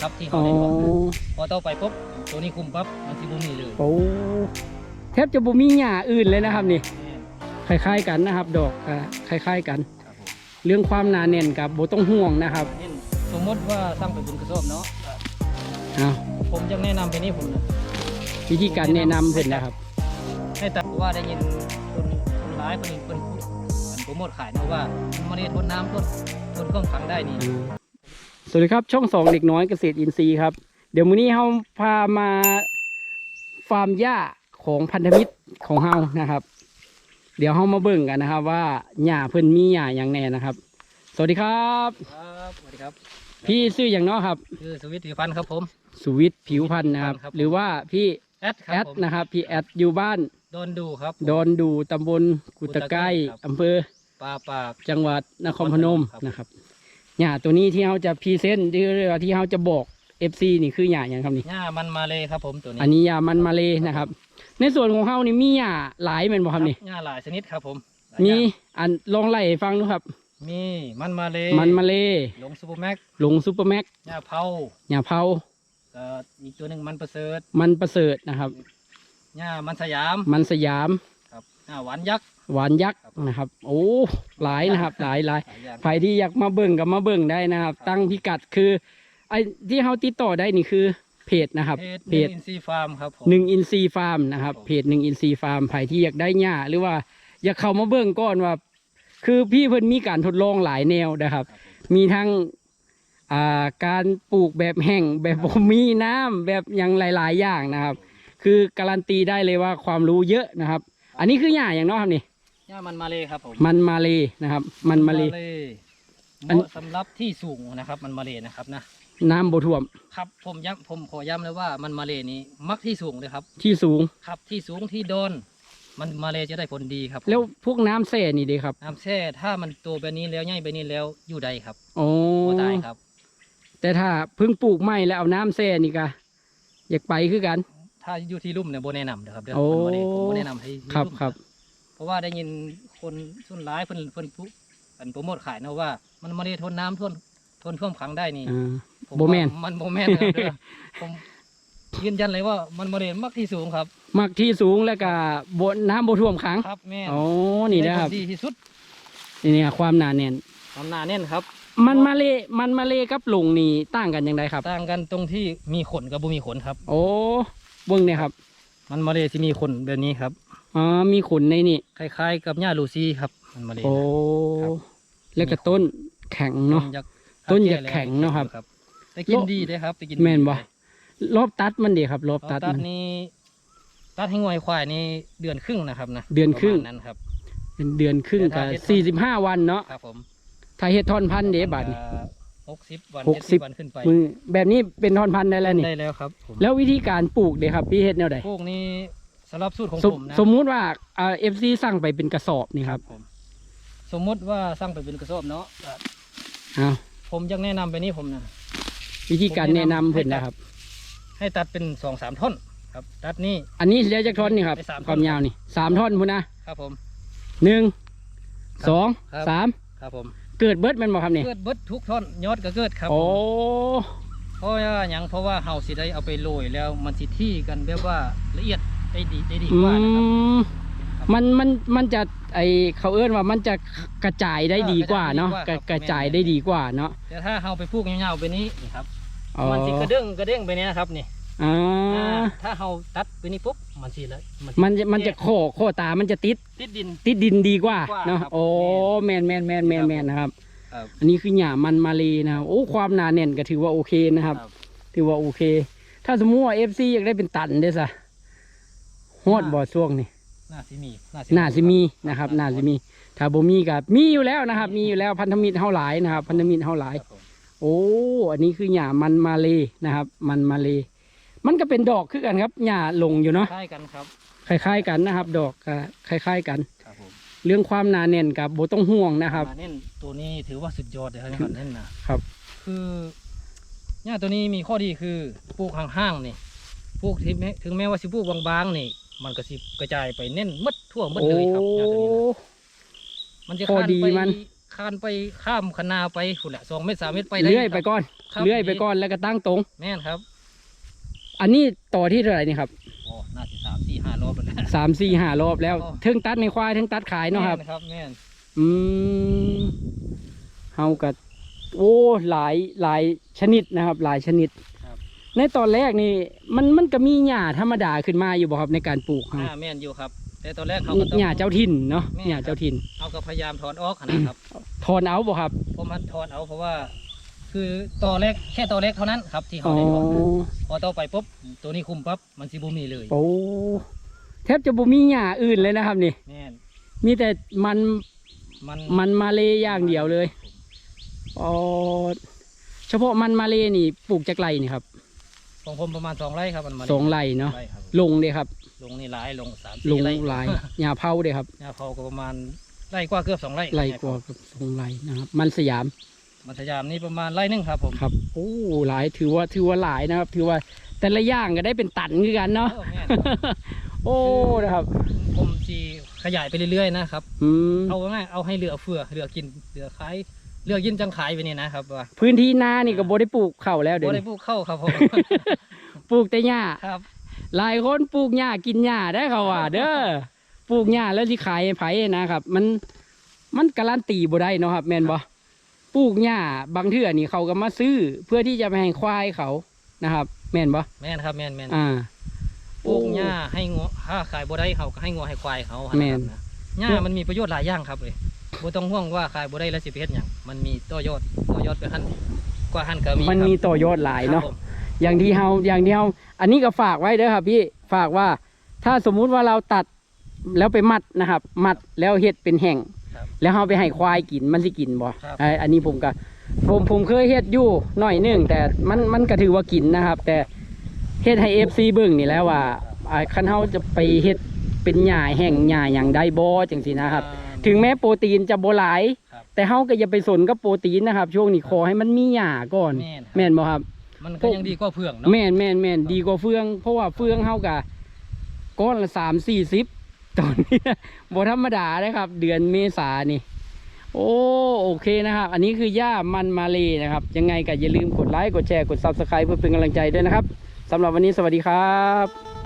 ครับที่อ๋เขาอเล่นก่อนพอต่อไปปุ๊บตัวนี้คุมปั๊บมันสิบ่มีเลยโอ้แทบจะบ่มีหญ้าอื่นเลยนะครับนี่แม่นคล้ายๆกันนะครับ ดอกอ่าคล้ายๆกันครับผมเรื่องความหนาแน่นกับบ่ต้องห่วงนะครับเน้นสมมติว่าสร้างเป็นบุญกระสอบเนาะเอาผมยังแนะนำไปนี่ผมนะวิธีการแนะนำเพิ่นนะครับ ให้ตัดเพราะว่าได้ยินคนคนร้ายคนหนึ่งคนพูดมันโปรโมทขายนะว่ามันไม่ได้ทนน้ำทนทนเครื่องขังได้นี่ สวัสดีครับช่องสองเด็กน้อยเกษตรอินทรีย์ครับ เดี๋ยวมื้อนี้เราพามาฟาร์มหญ้าของพันธมิตรของเฮานะครับ เดี๋ยวเฮามาเบิ่งกันนะครับ ว่าหญ้าเพิ่นมีหญ้าอย่างแน่นะครับ สวัสดีครับ ครับสวัสดีครับพี่ชื่ออย่างเนาะครับ คือสวิตผิวพันธ์ครับผม สุวิทย์ผิวพันธ์นะครับ ครับ หรือว่าพี่แอดคแอรับดผมนะครับพี่แอดอยู่บ้านโดนดูครับดอนดูตำบลกุตะไกร้ครับ อำเภอปลาปาก จังหวัดนครพนมครับ นะครับ หญ้าตัวนี้ที่เราจะพรีเซนต์ที่เรียกว่าที่เราจะบอก FC นี่คือหญ้าอย่างครับนี่หญ้ามันมาเลยครับผมตัวนี้อันนี้หญ้ามันมาเลยนะครับ ในส่วนของเฮานี่มีหญ้าหลายแม่นบ่ครับนี่หญ้าหลายชนิดครับผมหลายมีอย่างอันลองไล่ให้ฟังดูครับ มีมันมาเลยมันมาเลยหลงซูเปอร์แม็กหลงซูเปอร์แม็กหญ้าเผาหญ้าเผาก็อีกตัวหนึ่งมันประเสริฐมันประเสริฐนะครับหญ้ามันสยามมันสยามครับหญ้าหวานยักษ์ หวานยักษ์นะครับ โอ้หลายนะครับ หลายหลายหลายอย่างใครที่อยากมาเบิ่งก็มาเบิ่งได้นะครับครับตั้งพิกัดคือไอ้ที่เฮาติดต่อได้นี่คือเพจนะครับเพจเพจอินซีฟาร์มครับผมหนึ่งอินซีฟาร์มนะครับครับผมเพจหนึ่งอินซีฟาร์มใครที่อยากได้หญ้าหรือว่าอยากเข้ามาเบิ่งก่อนว่า คือพี่เพิ่นมีการทดลองหลายแนวนะครับครับผมมีทั้งอ่าการปลูกแบบแห้งแบบบ่มีน้ำแบบอย่างหลาย ๆ อย่างนะครับ คือการันตีได้เลยว่าความรู้เยอะนะครับ อันนี้คือหญ้าอย่างเนาะครับนี่ หญ้ามันมาเลยครับผมมันมาเลยนะครับ มันมาเลยเหอันมาะสำหรับที่สูงนะครับมันมาเลยนะครับนะน้ำบ่ท่วมครับผมย้ำผมขอย้ำเลยว่ามันมาเลยนี้มักที่สูงเลยครับ ที่สูง ครับที่สูงที่โดน มันมาเลยจะได้ผลดีครับแล้วพวกน้ำแส่นี่เด้ครับน้ำแช่ถ้ามันโตแบบนี้แล้วใหญ่แบบนี้แล้วอยู่ได้ครับโอ้บ่ตายครับ แต่ถ้าเพิ่งปลูกใหม่แล้วเอาน้ำแส่นี่ก็อยากไปคือกัน ถ้าอยู่ที่ลุ่มเนี่ยโบแนะนำเด้อครับเด้อโอ้มันมาเลยผมโบแนะนำให้อยู่ครับลุ่มครับ เพราะว่าได้ยินคนส่วนร้ายเพิ่นเพิ่นผู้เพิ่นโปรโมทขายนะว่า มันมาเลยทนน้ำทนทนท่วมขังได้นี่อ่าผมบ่แม่นว่ามันโบแมนนะครับเด้อผมยืนยันเลยว่ามันมาเลยมักที่สูงครับ มักที่สูงแล้วก็บนน้ำบ่ท่วมขังครับแม่นอ๋อนี่นะครับได้ผลดีที่สุดนี่นี่ความหนาแน่นทำหนาแน่นครับ มันมาเลมันมาเลกับหลงนี่ต่างกันอย่างไรครับ ต่างกันตรงที่มีขนกับบ่มีขนครับ โอ้เบิ้งเนี่ยครับ มันมาเลยที่มีขนแบบนี้ครับ อ๋อมีขนในนี่ คล้ายๆ กับหญ้าลูซี่ครับ มันมาเลย โอ้ครับแล้วก็ต้นแข็งเนาะยักษ์ต้นยักษ์แข็งเนาะครับ แต่กินดีเลยครับแต่กินดีแม่นบ่รอบตัดมันเดีครับ รอบตัตัดดตัดมัน นี่ตัดให้งวยควายนี่เดือนครึ่งนะครับนะเดือนครึ่ง ประมาณนั้นครับ เป็นเดือนครึ่งแต่กับถ้าเฮ็ดสี่สิบห้าวันเนาะครับผมถ้าเฮ็ดทอนพันธุ์เด้บาทนี่ หกสิบวันหกสิบ 70วันขึ้นไปมือแบบนี้เป็นทอนพันธุ์ได้แล้วนี่ ได้แล้วครับผมแล้ววิธีการปลูกเด้ครับพี่เฮ็ดแนวใด พวกนี้ สำหรับสูตรของสมผมนะสมมุติว่าอ่าเอฟซีสั่งไปเป็นกระสอบนี่ครับผมสมมติว่าสร้างไปเป็นกระสอบเนาะก็อ้าวผมยังแนะนำไปนี่ผมนะ วิธีการผมแนะแนะนำนำเพิ่นให้ตัดนะครับ ให้ตัดเป็นสองสามท่อนครับ ตัดนี่ อันนี้เหลือจากท่อนนี่ครับได้สามท่อน ความยาวนี่สามท่อนพุ่นนะครับผม หนึ่งครับสองครับ สามครับผมเกิดเบิดแมันบ่ครับนี่เกิดเบิดทุกท่อนยอดก็เกิดครับโอ้เพราะว่าหยังเพราะว่าเฮาสิได้เอาไปโรยแล้วมันสิที่กันแบบว่าละเอียด ได้ดีได้ดีอืกว่านะครับมมันมันมันจะไอเขาเอื้อนว่ามันจะกระจายได้ดีกว่าเนาะเออกระระกจายระดีกว่าจายได้ดีกว่าเนาะแต่ถ้าเฮาไปปลูกยาวๆไปนี้นี่ครับ อ๋อมันสิกระเด้งกระเด้งไปเนี้ยนะครับนี่อ่าอ่าถ้าเฮาตัดไปนี้ปุ๊บมันสิละมันจะมันจะโคโคตามันจะติดติดดิน ติดดินดีกว่าดีกว่าเนาะครับโอ้แมนแมนแมนแมนแมนนะครับ ครับ อันนี้คือหญ้ามันมาเลยนะครับโอ้ความหนาแน่นก็ถือว่าโอเคนะครับ ถือว่าโอเค ถ้าสมมติว่าเอฟซีอยากได้เป็นตันเด้อซะ ฮอดบ่อช่วงนี่น่าสิมีน่าสิมีนะครับน่าสิมี ถ้าบ่มีก็มีอยู่แล้วนะครับ มีอยู่แล้วพันธมิตรเฮาหลายนะครับ พันธมิตรเฮาหลายครับผมโอ้อันนี้คือหญ้ามันมาเลยนะครับ มันมาเลยมันก็เป็นดอกคือกันครับหญ้าลงอยู่เนาะใช่กันครับคล้ายๆกันนะครับ ดอกก็คล้าย ๆ กันครับผมเรื่องความหนาแน่นกับโบต้องห่วงนะครับมาเน้นตัวนี้ถือว่าสุดยอดเลยครับเน้นนะครับ คือเนี่ยตัวนี้มีข้อดีคือปลูกห่างๆนี่ปลูกถึงแม้ถึงแม้ว่าสิปลูกบางๆนี่ มันก็สิกระจายไปเน้นหมดทั่วหมดโอ้เลยครับเนี่ยตัวนี้นะมันจะข้อคานดีไปมันคานไปข้ามคนาไปฝุ่นแหละสองเมตรสามเมตรไปด้เลื่อยไปครับก่อนครับเลื่อยไปก่อนแล้วก็ตั้งตรง แม่นครับ อันนี้ต่อที่เท่าไหร่นี่ครับโอ้น่าจะสามสี่ห้ารอบแล้วนะสามสี่ห้ารอบแล้วอ๋อเทิงตัดในควายเทิงตัดขายเนาะครับแม่ครับแม่นอืมเฮากับโอ้หลายหลายชนิดนะครับ หลายชนิดครับ ในตอนแรกนี่มันมันก็มีหญ้าธรรมดาขึ้นมาอยู่บ่ครับในการปลูกเฮาอ่าแม่นอยู่ครับ แต่ตอนแรกเขาก็ต้องหญ้าเจ้าถิ่นเนาะแม่หญ้าเจ้าถิ่นเอาก็พยายามถอนออกนะครับถอนเอาบ่ครับผมมันถอนเอาเพราะว่า คือตอเล็กแค่ตอเล็กเท่านั้นครับ ที่เขาอ๋อได้ถอนพอต่อไปปุ๊บตัวนี้คุมปั๊บมันสิบุมีเลยโอ้แทบจะบ่มีหญ้าอื่นเลยนะครับนี่แม่นมีแต่มันมันมันมาเลอย่างเดียวเลยอ๋อเฉพาะมันมาเลนี่ปลูกจากไรนี่ครับ ของผมประมาณสองไร่ครับมันมาสองไร่เนาะไร่ครับลงเลยครับ ลงนี่หลายลงสามลสี่งไร่หลายหญ้าเผาเลยครับยาเผาก็ประมาณไร่กว่าเกือบสองไร่ไร่กว่ากับสองไร่นะครับ มันสยามมัธยามนี่ประมาณไร่หนึงครับผมครับโอ้หลายถือว่าถือว่าหลายนะครับ ถือว่าแต่ละอย่างก็ได้เป็นตันคือกันเนาะ เออแม่นโอ้นะครับ ผมจีขยายไปเรื่อยๆนะครับ อืมเอาง่ายๆเอาให้เหลือเฟือเหลือกินเหลือขาย เหลือกินจังขายไปนี่นะครับว่าพื้นที่นานี่ก็บ่ได้ปลูกข้าวแล้วเดี๋ยวบ่ได้นี้ปลูกเข้าวครับผม ปลูกแต่หญ้า ครับ หลายคนปลูกหญ้ากินหญ้าได้เขาว่า เด้อปลูกหญ้าแล้วที่ขายให้ไผนะครับ มันมันการันตีบ่ได้เนาะครับ แม่นบ่ปลูกหญ้าบางเทื่อนี่เขาก็มาซื้อ เพื่อที่จะไปให้ควายเขานะครับ แม่นบ่แม่นครับแม่นแม่นอ่า ปลูกหญ้าให้งัวถ้าขายบ่ได้เขาก็ให้งัวให้ควายเขาแม่นนะครับหญ้ามันมีประโยชน์หลายอย่างครับเลยบ่ต้องห่วงว่าขายบ่ได้แล้วสิไปเฮ็ดหยัง มันมีต่อยอดต่อยอดไปหันกว่าหันก็มีมันมีครับต่อยอดหลายเนาะครับผมอย่างที่เฮาอย่างที่เฮาอันนี้ก็ฝากไว้เด้อครับพี่ฝากว่าถ้าสมมุติว่าเราตัดแล้วไปมัดนะครับ มัดแล้วเฮ็ดเป็นแห่งครับแล้วเฮาไปให้ควายกินมันสิกินบ่ครับไอ้อันนี้ผมก็ผมผมเคยเฮ็ดอยู่หน่อยหนึงแต่มันมันก็ถือว่ากินนะครับ แต่เฮ็ดให้ FC เบิ่งนี่แหล้วว่าอ่าคันเฮาจะไปเฮ็ดเป็นหญ้าแห้งหญ้าหยังได้บ่จังซี่นะครับอ่า ถึงแม้โปรตีนจะบ่หลาย ครับแต่เฮาก็อย่าไปสนกับโปรตีนนะครับ ช่วงนี้ขอให้มันมีหญ้าก่อน แม่นครับ แม่นบ่ครับ มันก็ยังดีกว่าเพื่องเนาะ แม่นแม่นแม่นดีกว่าเฟือง เพราะว่าเฟืองเฮากะก้อนละสามสี่สิบตอนนี้ บ่ธรรมดาเลยครับ เดือนเมษานี่ โอ้โอเคนะครับ อันนี้คือหญ้ามันมาเลยนะครับ ยังไงก็อย่าลืมกดไลค์กดแชร์กด subscribe เพื่อเป็นกำลังใจด้วยนะครับสำหรับวันนี้สวัสดีครับ